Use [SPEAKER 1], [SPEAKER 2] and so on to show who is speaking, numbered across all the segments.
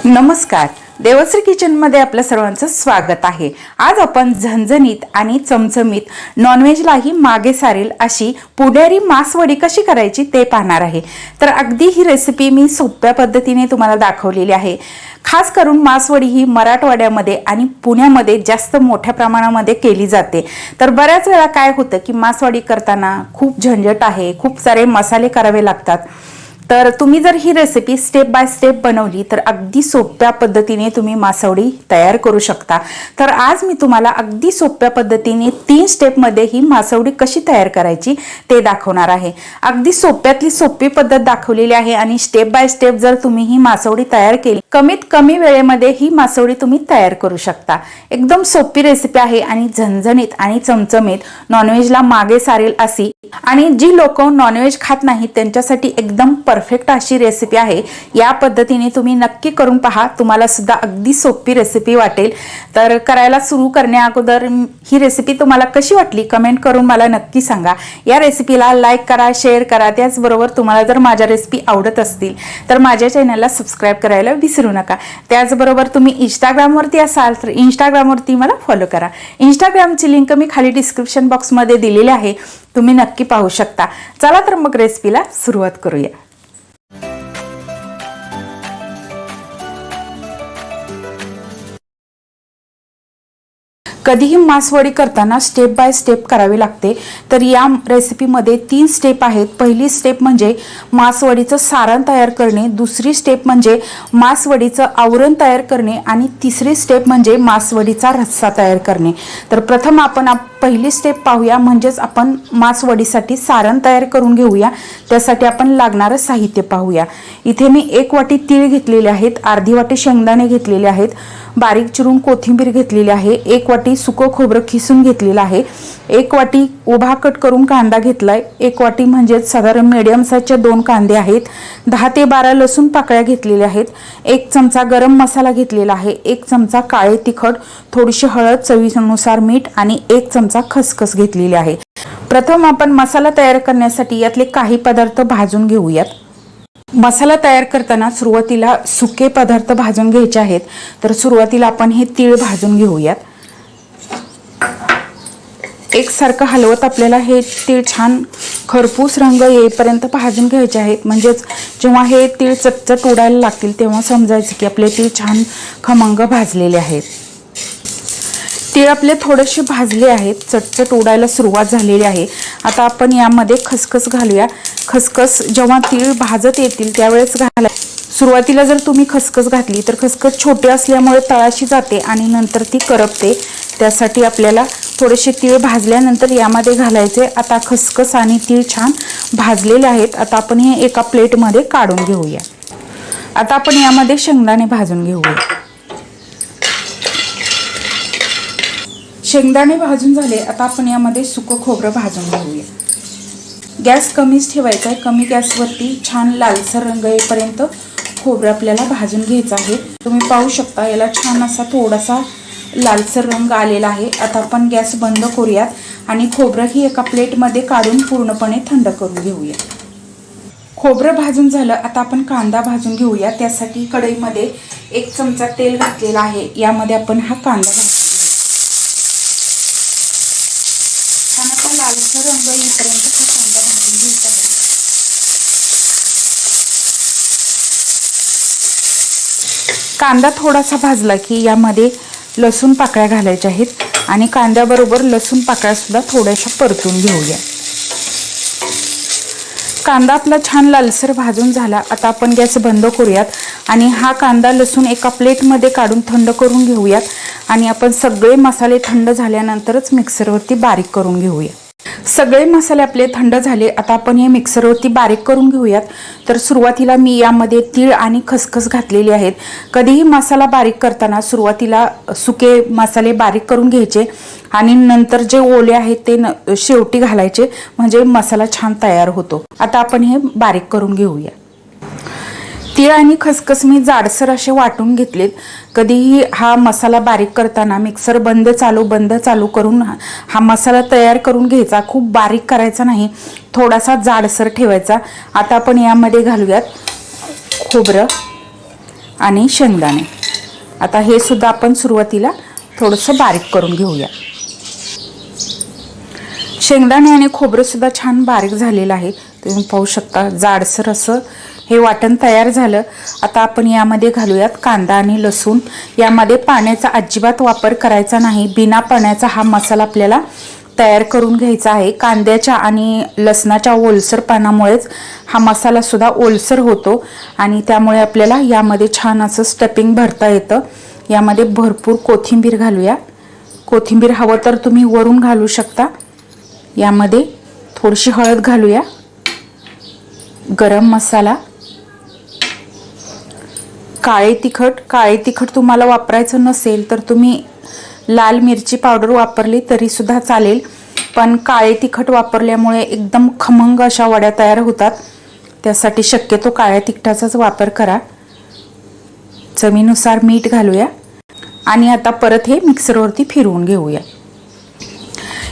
[SPEAKER 1] नमस्कार. देवश्री किचनमध्ये आपल्या सर्वांचं स्वागत आहे. आज आपण झणझणीत आणि चमचमीत नॉनव्हेजलाही मागे सारेल अशी पुणेरी मासवडी कशी करायची ते पाहणार आहे. तर अगदी ही रेसिपी मी सोप्या पद्धतीने तुम्हाला दाखवलेली आहे. खास करून मासवडी ही मराठवाड्यामध्ये आणि पुण्यामध्ये जास्त मोठ्या प्रमाणामध्ये केली जाते. तर बऱ्याच वेळा काय होतं की मासवडी करताना खूप झंझट आहे खूप सारे मसाले करावे लागतात. तर तुम्ही जर ही रेसिपी स्टेप बाय स्टेप बनवली तर अगदी सोप्या पद्धतीने तुम्ही मासवडी तयार करू शकता. तर आज मी तुम्हाला अगदी सोप्या पद्धतीने तीन स्टेपमध्ये ही मासवडी कशी तयार करायची ते दाखवणार आहे. अगदी सोप्यातली सोपी पद्धत दाखवलेली आहे आणि स्टेप बाय स्टेप जर तुम्ही ही मासवडी तयार केली कमीत कमी वेळेमध्ये ही मासवडी तुम्ही तयार करू शकता. एकदम सोपी रेसिपी आहे आणि झणझणीत आणि चमचमीत नॉनव्हेजला मागे सारेल अशी. आणि जी लोक नॉनव्हेज खात नाहीत त्यांच्यासाठी एकदम परफेक्ट परफेक्ट अशी रेसिपी आहे. या पद्धतीने तुम्ही नक्की करून पहा. तुम्हाला सुद्धा अगदी सोपी रेसिपी वाटेल. तर करायला सुरू करण्या अगोदर ही रेसिपी तुम्हाला कशी वाटली कमेंट करून मला नक्की सांगा. या रेसिपीला लाईक करा शेअर करा. त्याचबरोबर तुम्हाला जर माझ्या रेसिपी आवडत असतील तर माझ्या चॅनलला सबस्क्राईब करायला विसरू नका. त्याचबरोबर तुम्ही इंस्टाग्रामवरती असाल तर इंस्टाग्रामवरती मला फॉलो करा. इंस्टाग्रामची लिंक मी खाली डिस्क्रिप्शन बॉक्समध्ये दिलेली आहे. तुम्ही नक्की पाहू शकता. चला तर मग रेसिपीला सुरुवात करूया. कधीही मासवडी करताना स्टेप बाय स्टेप करावी लागते. तर या रेसिपीमध्ये तीन स्टेप आहेत. पहिली स्टेप म्हणजे मासवडीचं सारण तयार करणे. दुसरी स्टेप म्हणजे मासवडीचं आवरण तयार करणे. आणि तिसरी स्टेप म्हणजे मासवडीचा रस्सा तयार करणे. तर प्रथम आपण आप- पहिली स्टेप पाहूया. म्हणजेच आपण मासवडीसाठी सारण तयार करून घेऊया. त्यासाठी आपण लागणारं साहित्य पाहूया. इथे मी एक वाटी तीळ घेतलेले आहेत. अर्धी वाटी शेंगदाणे घेतलेले आहेत. बारीक चिरून कोथिंबीर घेतलेली आहे. एक वाटी सुकं खोबरं खिसून घेतलेलं आहे. एक वाटी उभा कट करून कांदा घेतलाय. एक वाटी म्हणजेच साधारण मिडियम साईजच्या दोन कांदे आहेत. दहा ते बारा लसूण पाकळ्या घेतलेल्या आहेत. एक चमचा गरम मसाला घेतलेला आहे. एक चमचा काळे तिखट थोडीशी हळद चवीनुसार मीठ आणि एक चमचा खसखस घेतलेली आहे. प्रथम आपण मसाला तयार करण्यासाठी यातले काही पदार्थ भाजून घेऊयात. मसाला तयार करताना सुरुवातीला सुके पदार्थ भाजून घ्यायचे आहेत. तर सुरुवातीला आपण हे तीळ भाजून घेऊयात. एकसारखं हलवत आपल्याला हे तीळ छान खरपूस रंग येईपर्यंत भाजून घ्यायचे आहेत. म्हणजेच जेव्हा हे तीळ चटचट उडायला लागतील तेव्हा समजायचं की आपले तीळ छान खमंग भाजलेले आहेत. तीळ आपले थोडेसे भाजले आहेत. चटचट उडायला सुरुवात झालेली आहे. आता आपण यामध्ये खसखस घालूया. खसखस जेव्हा तीळ भाजत येतील त्यावेळेस घाला. सुरुवातीला जर तुम्ही खसखस घातली तर खसखस छोटी असल्यामुळे तळाशी जाते आणि नंतर ती करपते. त्यासाठी आपल्याला थोडेसे तीळ भाजल्यानंतर यामध्ये घालायचे. आता खसखस आणि तीळ छान भाजलेले आहेत. आता आपण हे एका प्लेटमध्ये काढून घेऊया. आता आपण यामध्ये शेंगदाणे भाजून घेऊया. शेंगदाणे भाजून झाले आता आपण यामध्ये सुकं खोबरं भाजून घेऊया. गॅस कमीच ठेवायचा आहे. कमी गॅसवरती छान लालसर रंग येईपर्यंत खोबरं आपल्याला भाजून घ्यायचं आहे. तुम्ही पाहू शकता याला छान असा थोडासा लालसर रंग आलेला आहे. आता आपण गॅस बंद करूयात आणि खोबरं ही एका प्लेटमध्ये काढून पूर्णपणे थंड करून घेऊया. खोबरं भाजून झालं आता आपण कांदा भाजून घेऊया. त्यासाठी कढईमध्ये एक चमचा तेल घातलेला आहे. यामध्ये आपण हा कांदा भाजून घेऊया छान असा लालसर हा कांदा भाजून घ्यायचा आहे. कांदा थोडासा भाजला की यामध्ये लसूण पाकळ्या घालायच्या आहेत आणि कांद्याबरोबर लसूण पाकळ्यासुद्धा थोड्याशा परतून घेऊया. कांदा आपला छान लालसर भाजून झाला. आता आपण गॅस बंद करूयात आणि हा कांदा लसूण एका प्लेटमध्ये काढून थंड करून घेऊयात आणि आपण सगळे मसाले थंड झाल्यानंतरच मिक्सरवरती बारीक करून घेऊया सगळे मसाले आपले थंड झाले आता आपण हे मिक्सरवरती बारीक करून घेऊयात. तर सुरुवातीला मी यामध्ये तीळ आणि खसखस घातलेली आहेत. कधीही मसाला बारीक करताना सुरुवातीला सुके मसाले बारीक करून घ्यायचे आणि नंतर जे ओले आहेत ते न- शेवटी घालायचे म्हणजे मसाला छान तयार होतो. आता आपण हे बारीक करून घेऊया. तीळ आणि खसखस मी जाडसर असे वाटून घेतलेत. कधीही हा मसाला बारीक करताना मिक्सर बंद चालू बंद चालू करून हा- हा मसाला तयार करून घ्यायचा. खूप बारीक करायचा नाही. थोडासा जाडसर ठेवायचा. आता आपण यामध्ये घालूयात खोबरं आणि शेंगदाणे. आता हे सुद्धा आपण सुरुवातीला थोडंसं बारीक करून घेऊया. शेंगदाणे आणि खोबरंसुद्धा छान बारीक झालेलं आहे. तुम्ही पाहू शकता जाडसर असं हे वाटण तयार झालं. आता आपण यामध्ये घालूयात कांदा आणि लसूण. यामध्ये पाण्याचा अजिबात वापर करायचा नाही. बिना पाण्याचा हा मसाला आपल्याला तयार करून घ्यायचा आहे. कांद्याच्या आणि लसणाच्या ओलसर पानामुळेच हा मसाला सुद्धा ओलसर होतो आणि त्यामुळे आपल्याला यामध्ये छान असं स्टपिंग भरता येतं. यामध्ये भरपूर कोथिंबीर घालूया. कोथिंबीर हवं तर तुम्ही वरून घालू शकता. यामध्ये थोडीशी हळद घालूया. गरम मसाला. काळे तिखट काळे तिखट तुम्हाला वापरायचं नसेल तर तुम्ही लाल मिरची पावडर वापरली तरी सुद्धा चालेल. पण काळे तिखट वापरल्यामुळे एकदम खमंग अशा वड्या तयार होतात. त्यासाठी शक्यतो काळ्या तिखटाचाच वापर करा. चवीनुसार मीठ घालूया. आणि आता परत हे मिक्सरवरती फिरवून घेऊया.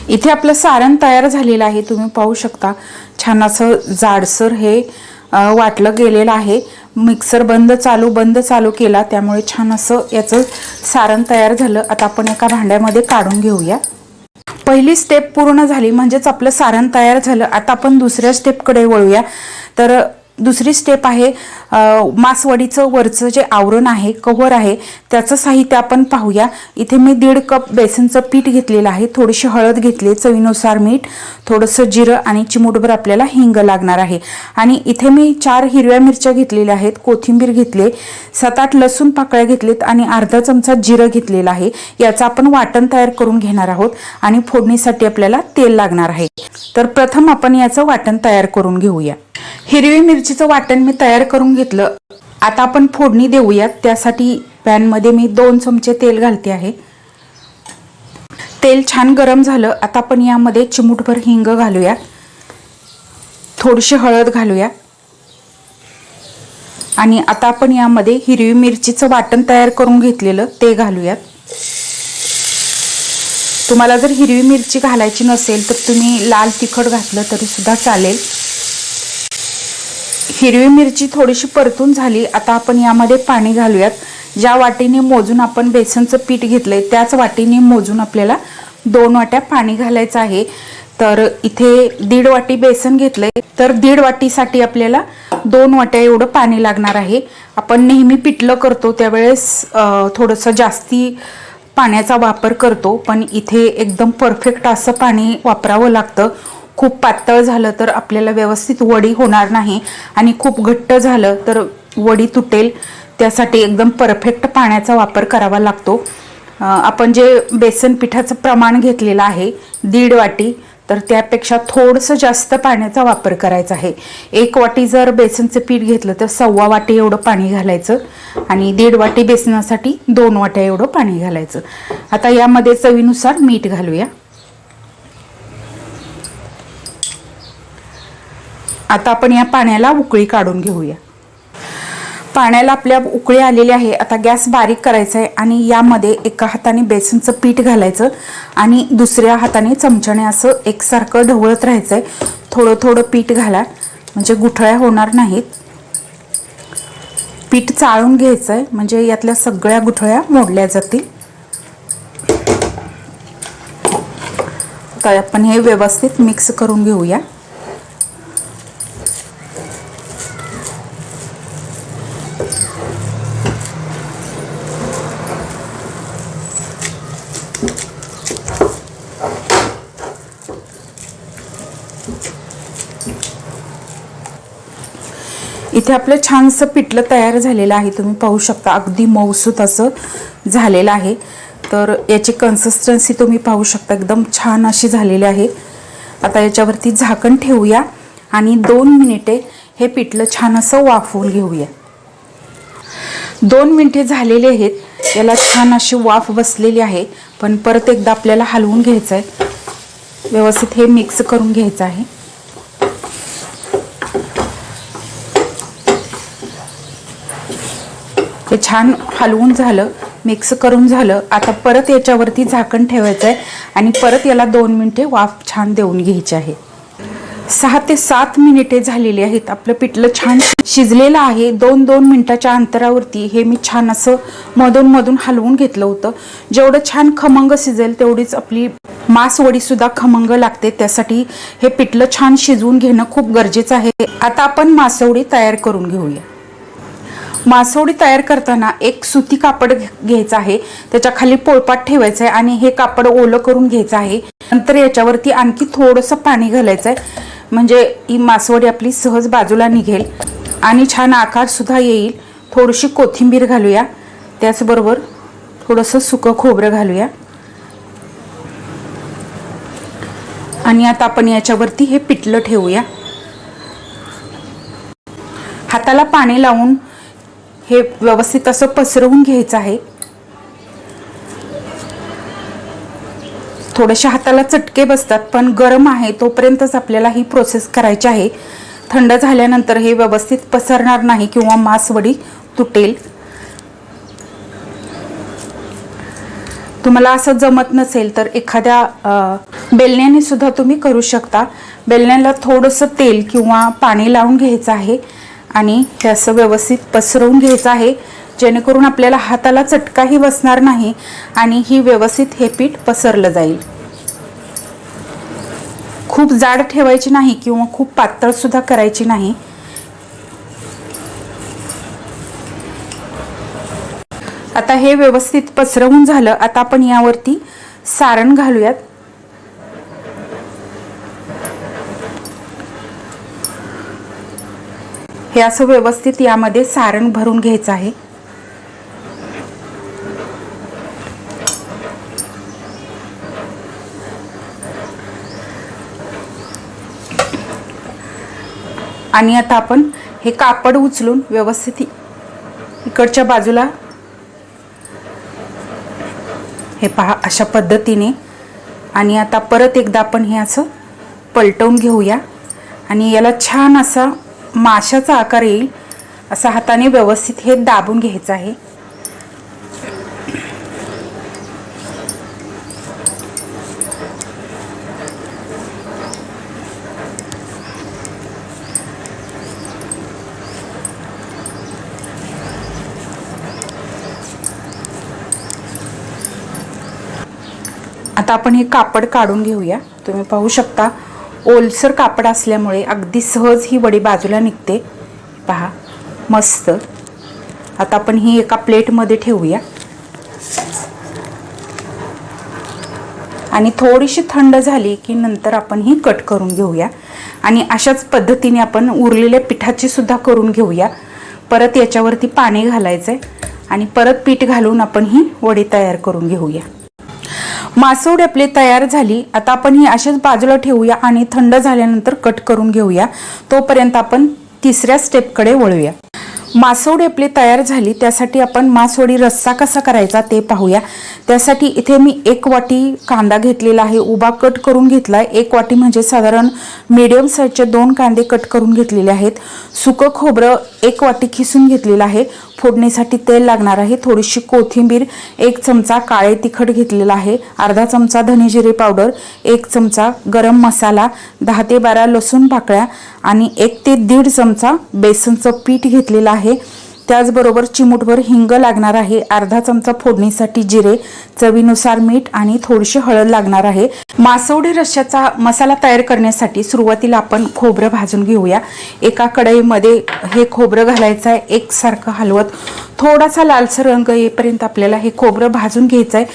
[SPEAKER 1] इथे आपलं सारण तयार झालेलं आहे. तुम्ही पाहू शकता. छान असं जाडसर हे वाटलं गेलेलं आहे. मिक्सर बंद चालू बंद चालू केला त्यामुळे छान असं याचं सारण तयार झालं. आता आपण एका भांड्यामध्ये काढून घेऊया. पहिली स्टेप पूर्ण झाली म्हणजेच आपलं सारण तयार झालं. आता आपण दुसऱ्या स्टेपकडे वळूया. तर दुसरी स्टेप आहे मासवडीचं वरचं जे आवरण आहे कव्हर आहे त्याचं साहित्य आपण पाहूया. इथे मी दीड कप बेसनचं पीठ घेतलेलं आहे. थोडीशी हळद घेतली चवीनुसार मीठ थोडंसं जिरं आणि चिमूटभर आपल्याला हिंग लागणार आहे. आणि इथे मी चार हिरव्या मिरच्या घेतलेल्या आहेत कोथिंबीर घेतले सात आठ लसूण पाकळ्या घेतलेत आणि अर्धा चमचा जिरं घेतलेलं आहे. याचं आपण वाटण तयार करून घेणार आहोत आणि फोडणीसाठी आपल्याला तेल लागणार आहे. तर प्रथम आपण याचं वाटण तयार करून घेऊया. हिरवी मिरचीचं वाटण मी तयार करून घेतलं. आता आपण फोडणी देऊयात. त्यासाठी पॅनमध्ये मी दोन चमचे तेल घालते आहे. तेल छान गरम झालं. आता आपण यामध्ये चिमूटभर हिंग घालूया थोडीशी हळद घालूया आणि आता आपण यामध्ये हिरवी मिरचीचं वाटण तयार करून घेतलेलं ते घालूयात. तुम्हाला जर हिरवी मिरची घालायची नसेल तर तुम्ही लाल तिखट घातलं तरीसुद्धा चालेल. हिरवी मिरची थोडीशी परतून झाली. आता आपण यामध्ये पाणी घालूयात. ज्या वाटीने मोजून आपण बेसनचं पीठ घेतलंय त्याच वाटीने मोजून आपल्याला दोन वाट्या पाणी घालायचं आहे. तर इथे दीड वाटी बेसन घेतलंय. तर दीड वाटीसाठी आपल्याला दोन वाट्या एवढं पाणी लागणार आहे. आपण नेहमी पिठलं करतो त्यावेळेस थोडंसं जास्ती पाण्याचा वापर करतो. पण इथे एकदम परफेक्ट असं पाणी वापरावं लागतं. खूप पातळ झालं तर आपल्याला व्यवस्थित वडी होणार नाही आणि खूप घट्ट झालं तर वडी तुटेल. त्यासाठी एकदम परफेक्ट पाण्याचा वापर करावा लागतो. आपण जे बेसन पिठाचं प्रमाण घेतलेलं आहे दीड वाटी तर त्यापेक्षा थोडंसं जास्त पाण्याचा वापर करायचा आहे. एक वाटी जर बेसनचं पीठ घेतलं तर सव्वा वाटी एवढं पाणी घालायचं आणि दीड वाटी बेसनासाठी दोन वाट्या एवढं पाणी घालायचं. आता यामध्ये चवीनुसार मीठ घालूया. आता आपण या पाण्याला उकळी काढून घेऊया. पाण्याला आपल्या उकळी आलेली आहे. आता गॅस बारीक करायचा आहे आणि यामध्ये एका हाताने बेसनचं पीठ घालायचं आणि दुसऱ्या हाताने चमच्याने असं एकसारखं ढवळत राहायचं आहे थोडं थोडं पीठ घाला. म्हणजे गुठळ्या होणार नाहीत. पीठ चाळून घ्यायचं आहे म्हणजे यातल्या सगळ्या गुठळ्या मोडल्या जातील. तर आपण हे व्यवस्थित मिक्स करून घेऊया. इथे आपलं छानसं पिठलं तयार झालेलं आहे. तुम्ही पाहू शकता अगदी मऊसूत असं झालेलं आहे. तर याची कन्सिस्टन्सी तुम्ही पाहू शकता एकदम छान अशी झालेली आहे. आता याच्यावरती झाकण ठेवूया आणि दोन मिनिटे हे पिठलं छान असं वाफवून घेऊया. दोन मिनिटे झालेले आहेत याला छान अशी वाफ बसलेली आहे पण परत एकदा आपल्याला हलवून घ्यायचं आहे व्यवस्थित हे मिक्स करून घ्यायचं आहे. हे छान हलवून झालं मिक्स करून झालं. आता परत याच्यावरती झाकण ठेवायचं आहे आणि परत याला दोन मिनिटे वाफ छान देऊन घ्यायची आहे. सहा ते सात मिनिटे झालेली आहेत. आपलं पिठलं छान शिजलेलं आहे. दोन दोन मिनिटाच्या अंतरावरती हे मी छान असं मधून मधून हलवून घेतलं होतं. जेवढं छान खमंग शिजेल तेवढीच आपली मासवडीसुद्धा खमंग लागते त्यासाठी हे पिठलं छान शिजवून घेणं खूप गरजेचं आहे. आता आपण मासवडी तयार करून घेऊया. मासवडी तयार करताना एक सुती कापड घ्यायचं आहे. त्याच्याखाली पोळपाट ठेवायचं आहे आणि हे कापड ओलं करून घ्यायचं आहे. नंतर याच्यावरती आणखी थोडंसं पाणी घालायचं आहे म्हणजे ही मासवडी आपली सहज बाजूला निघेल आणि छान आकारसुद्धा येईल. थोडीशी कोथिंबीर घालूया. त्याचबरोबर थोडंसं सुकं खोबरं घालूया. आणि आता आपण याच्यावरती हे पिठलं ठेवूया. हाताला पाणी लावून हे व्यवस्थित असं पसरवून घ्यायचं आहे. थोडेसे हाताला चटके बसतात पण गरम आहे तोपर्यंतच आपल्याला ही प्रोसेस करायची आहे. थंड झाल्यानंतर हे व्यवस्थित पसरणार नाही किंवा मासवडी तुटेल. तुम्हाला असं जमत नसेल तर एखाद्या बेलण्याने सुद्धा तुम्ही करू शकता. बेलण्याला थोडंसं तेल किंवा पाणी लावून घ्यायचं आहे आणि हे असं व्यवस्थित पसरवून घ्यायचं आहे. जेणेकरून आपल्याला हाताला चटकाही बसणार नाही आणि ही व्यवस्थित हे पीठ पसरलं जाईल. खूप जाड ठेवायची नाही किंवा खूप पातळसुद्धा करायची नाही. आता हे व्यवस्थित पसरवून झालं आता आपण यावरती सारण घालूयात. हे असं व्यवस्थित यामध्ये सारण भरून घ्यायचं आहे. आणि आता आपण हे कापड उचलून व्यवस्थित इकडच्या बाजूला हे पहा अशा पद्धतीने. आणि आता परत एकदा आपण हे असं पलटवून घेऊया. आणि याला छान असा माशाचा आकार येईल असा हाताने व्यवस्थित हे दाबून घ्यायचं आहे. आता आपण हे कापड काढून घेऊया. तुम्ही पाहू शकता ओलसर कापड असल्यामुळे अगदी सहज ही वडी बाजूला निघते. पहा मस्त. आता आपण ही एका प्लेटमध्ये ठेवूया. आणि थोडीशी थंड झाली की नंतर आपण ही कट करून घेऊया. आणि अशाच पद्धतीने आपण उरलेल्या पिठाची सुद्धा करून घेऊया. परत याच्यावरती पाणी घालायचं आहे आणि परत पीठ घालून आपण ही वडी तयार करून घेऊया. मासवडी आपली तयार झाली. आता आपण ही अशाच बाजूला ठेवूया आणि थंड झाल्यानंतर कट करून घेऊया. तोपर्यंत आपण तिसऱ्या स्टेपकडे वळूया. मासवडी आपली तयार झाली. त्यासाठी आपण मासवडी रस्सा कसा करायचा ते पाहूया. त्यासाठी इथे मी एक वाटी कांदा घेतलेला आहे. उभा कट करून घेतलाय. एक वाटी म्हणजे साधारण मीडियम साईजचे दोन कांदे कट करून घेतलेले आहेत. सुकं खोबरं एक वाटी खिसून घेतलेलं आहे. फोडणीसाठी तेल लागणार आहे. थोडीशी कोथिंबीर एक चमचा काळे तिखट घेतलेला आहे. अर्धा चमचा धनेजिरे पावडर एक चमचा गरम मसाला दहा ते बारा लसूण पाकळ्या आणि एक ते दीड चमचा बेसनचं पीठ घेतलेलं आहे. त्याचबरोबर चिमूटभर हिंग लागणार आहे. अर्धा चमचा फोडणीसाठी जिरे चवीनुसार मीठ आणि थोडीशी हळद लागणार आहे. मासवडी रश्श्याचा मसाला तयार करण्यासाठी सुरुवातीला आपण खोबरं भाजून घेऊया. एका कढईमध्ये हे खोबरं घालायचं आहे. एकसारखं हलवत थोडासा लालसर रंग येईपर्यंत आपल्याला हे खोबरं भाजून घ्यायचं आहे.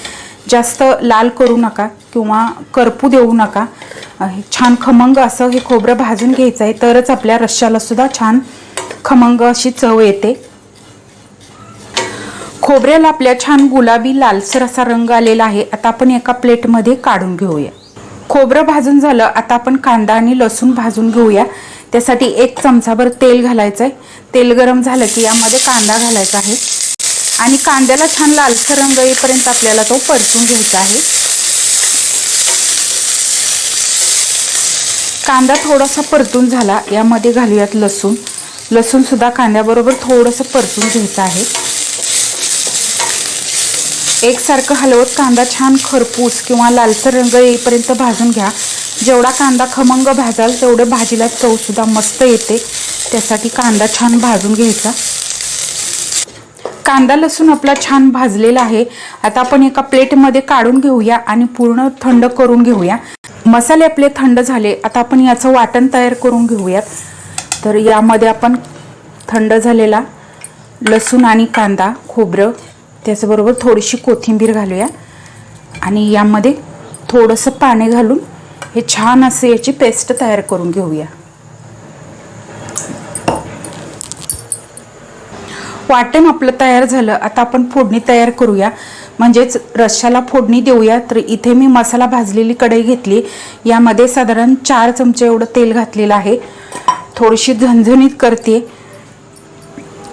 [SPEAKER 1] जास्त लाल करू नका किंवा करपू देऊ नका. छान खमंग असं हे खोबरं भाजून घ्यायचं आहे. तरच आपल्या रश्श्याला सुद्धा छान खमंग अशी चव येते. खोबऱ्याला आपल्या छान गुलाबी लालसर असा रंग आलेला आहे. आता आपण एका प्लेटमध्ये काढून घेऊया. खोबरं भाजून झालं आता आपण कांदा आणि लसूण भाजून घेऊया. त्यासाठी एक चमचाभर तेल घालायचं आहे तेल गरम झालं की यामध्ये कांदा घालायचा आहे. आणि कांद्याला छान लालसर रंग येईपर्यंत आपल्याला तो परतून घ्यायचा आहे. कांदा थोडासा परतून झाला यामध्ये घालूयात लसूण. लसूणसुद्धा कांद्याबरोबर थोडंसं परतून घ्यायचं आहे. एकसारखं हलवत कांदा छान खरपूस किंवा लालसर रंग येईपर्यंत भाजून घ्या. जेवढा कांदा खमंग भाजाल तेवढं भाजीला चवसुद्धा मस्त येते. त्यासाठी कांदा छान भाजून घ्यायचा. कांदा लसूण आपला छान भाजलेला आहे. आता आपण एका प्लेटमध्ये काढून घेऊया आणि पूर्ण थंड करून घेऊया. मसाले आपले थंड झाले आता आपण याचं वाटण तयार करून घेऊयात. तर यामध्ये आपण थंड झालेला लसूण आणि कांदा खोबरं त्याचबरोबर थोडीशी कोथिंबीर घालूया. आणि यामध्ये थोडंसं पाणी घालून हे छान असे याची पेस्ट तयार करून घेऊया. वाटण आपलं तयार झालं. आता आपण फोडणी तयार करूया. म्हणजेच रश्याला फोडणी देऊया. तर इथे मी मसाला भाजलेली कढई घेतली. यामध्ये साधारण चार चमचे एवढं तेल घातलेलं आहे. थोडीशी झणझणीत करते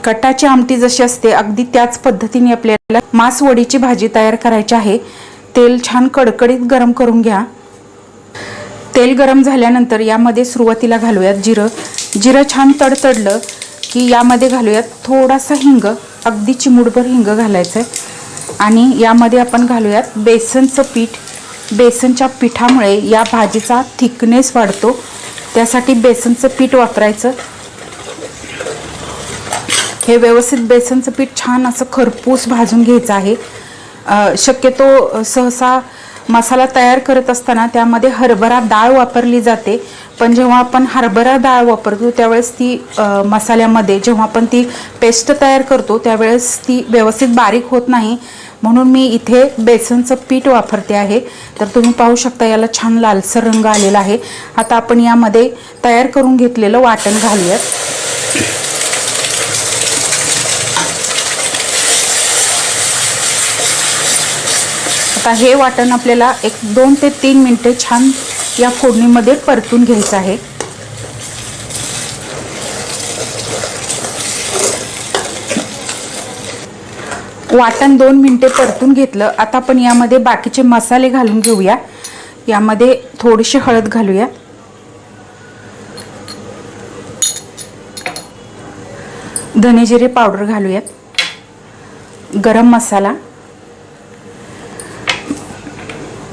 [SPEAKER 1] कटाची आमटी जशी असते अगदी त्याच पद्धतीने आपल्याला मासवडीची भाजी तयार करायची आहे. तेल छान कडकडीत गरम करून घ्या. तेल गरम झाल्यानंतर यामध्ये सुरुवातीला घालूयात जिरं. जिरं छान तडतडलं की यामध्ये घालूयात थोडासा हिंग अगदी चिमुडभर हिंग घालायचं आहे आणि यामध्ये आपण घालूयात बेसनचं पीठ. बेसनच्या पिठामुळे या भाजीचा थिकनेस वाढतो. त्यासाठी बेसनचं पीठ वापरायचं. हे व्यवस्थित बेसनचं पीठ छान असं खरपूस भाजून घ्यायचं आहे. शक्यतो सहसा मसाला तयार करत असताना त्यामध्ये हरभरा डाळ वापरली जाते. पण जेव्हा आपण हरभरा डाळ वापरतो त्यावेळेस ती मसाल्यामध्ये जेव्हा आपण ती पेस्ट तयार करतो त्यावेळेस ती व्यवस्थित बारीक होत नाही. म्हणून मी इथे बेसनचं पीठ वापरते आहे. तर तुम्ही पाहू शकता याला छान लालसर रंग आलेला आहे. आता आपण यामध्ये तयार करून घेतलेलं वाटण घालूयात. आता हे वाटण आपल्याला एक दोन ते तीन मिनटे छान या फोडणीमध्ये परतून घ्यायचं आहे. वाटण दोन मिनटे परतून घेतलं. आता आपण यामध्ये बाकीचे मसाले घालून घेऊया. यामध्ये थोडीशी हळद घालूया. धनेजिरे पावडर घालूयात. गरम मसाला.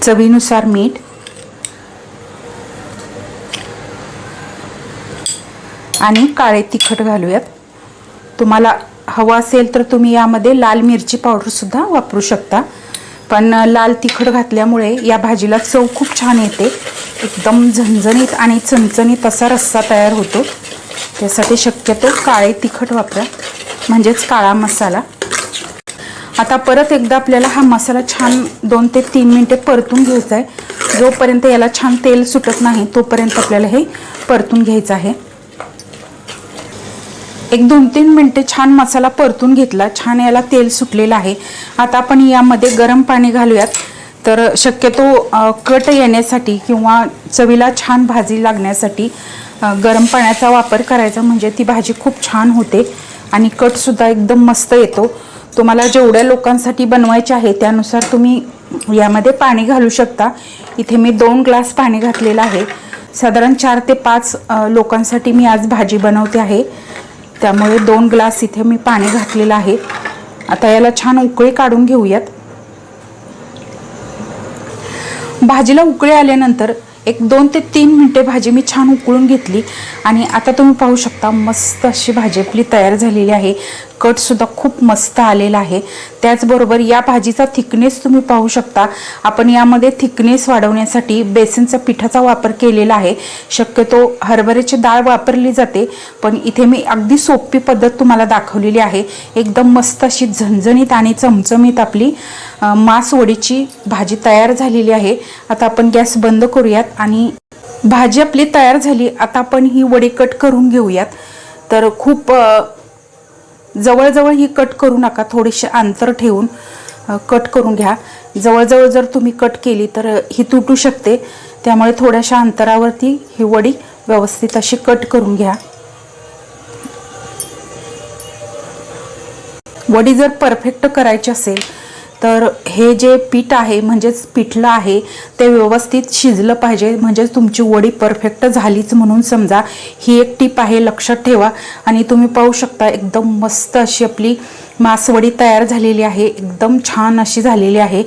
[SPEAKER 1] चवीनुसार मीठ. आणि काळे तिखट घालूयात. तुम्हाला हवं असेल तर तुम्ही यामध्ये लाल मिरची पावडरसुद्धा वापरू शकता. पण लाल तिखट घातल्यामुळे या भाजीला चव खूप छान येते. एकदम झणझणीत आणि चणचणीत असा रस्सा तयार होतो. त्यासाठी शक्यतो काळे तिखट वापरा. म्हणजेच काळा मसाला. आता परत एकदा आपल्याला हा मसाला छान दोन ते तीन मिनटे परतून घ्यायचा आहे. जोपर्यंत याला छान तेल सुटत नाही तोपर्यंत आपल्याला हे परतून घ्यायचं आहे. एक दोन तीन मिनटे छान मसाला परतून घेतला छान याला तेल सुटलेलं आहे. आता आपण यामध्ये गरम पाणी घालूयात. तर शक्यतो कट येण्यासाठी किंवा चवीला छान भाजी लागण्यासाठी गरम पाण्याचा वापर करायचा म्हणजे ती भाजी खूप छान होते आणि कटसुद्धा एकदम मस्त येतो. तुम्हाला जेवढ्या लोकांसाठी बनवायचे आहे त्यानुसार तुम्ही यामध्ये पाणी घालू शकता. इथे मी दोन ग्लास पाणी घातलेलं आहे. साधारण चार ते पाच लोकांसाठी मी आज भाजी बनवते आहे. त्यामुळे दोन ग्लास इथे मी पाणी घातलेलं आहे. आता याला छान उकळी काढून घेऊयात. भाजीला उकळी आल्यानंतर एक दोन ते तीन मिनटे भाजी मी छान उकळून घेतली. आणि आता तुम्ही पाहू शकता मस्त अशी भाजी आपली तयार झालेली आहे. कटसुद्धा खूप मस्त आलेला आहे. त्याचबरोबर या भाजीचा थिकनेस तुम्ही पाहू शकता. आपण यामध्ये थिकनेस वाढवण्यासाठी बेसनचा पिठाचा वापर केलेला आहे. शक्यतो हरभऱ्याची डाळ वापरली जाते पण इथे मी अगदी सोपी पद्धत तुम्हाला दाखवलेली आहे. एकदम मस्त अशी झणझणीत आणि चमचमीत आपली मासवडीची भाजी तयार झालेली आहे. आता आपण गॅस बंद करूयात आणि भाजी आपली तयार झाली. आता आपण ही वडी कट करून घेऊयात. तर खूप जवळजवळ ही कट करू नका थोडेसे अंतर ठेवून कट करून घ्या. जवळजवळ जर तुम्ही कट केली तर ही तुटू शकते. त्यामुळे थोड्याशा अंतरावरती ही वडी व्यवस्थित अशी कट करून घ्या. वडी जर परफेक्ट करायची असेल तर हे जे पीठ आहे म्हणजेच पिठलं आहे ते व्यवस्थित शिजलं पाहिजे. म्हणजेच तुमची वडी परफेक्ट झालीच म्हणून समजा ही एक टीप आहे लक्षात ठेवा. आणि तुम्ही पाहू शकता एकदम मस्त अशी आपली मासवडी तयार झालेली आहे. एकदम छान अशी झालेली आहे.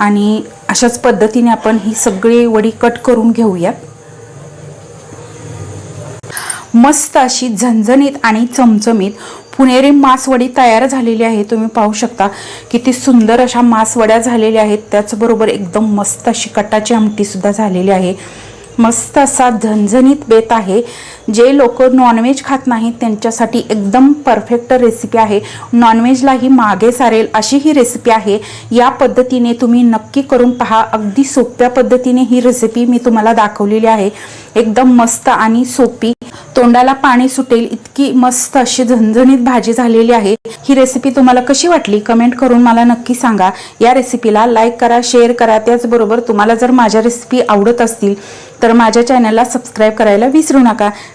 [SPEAKER 1] आणि अशाच पद्धतीने आपण ही सगळी वडी कट करून घेऊयात. मस्त अशी झणझणीत आणि चमचमीत पुणेरी मासवडी तयार झालेली आहे. तुम्ही पाहू शकता किती सुंदर अशा मासवड्या झालेल्या आहेत. त्याचबरोबर एकदम मस्त अशी कटाची आमटीसुद्धा झालेली आहे. मस्त असा झणझणीत बेत आहे. जे लोक नॉनव्हेज खात नाहीत त्यांच्यासाठी एकदम परफेक्ट रेसिपी आहे. नॉनव्हेजलाही मागे सारेल अशी ही रेसिपी आहे. या पद्धतीने तुम्ही नक्की करून पहा. अगदी सोप्या पद्धतीने ही रेसिपी मी तुम्हाला दाखवलेली आहे. एकदम मस्त आणि सोपी. तोंडाला पाणी सुटेल इतकी मस्त अशी झणझणीत भाजी झालेली आहे. ही रेसिपी तुम्हाला कशी वाटली? कमेंट करून मला नक्की सांगा. या रेसिपीला लाईक करा शेअर करा. त्याचबरोबर तुम्हाला जर माझ्या रेसिपी आवडत असतील तर माझ्या चॅनलला सबस्क्राईब करायला विसरू नका.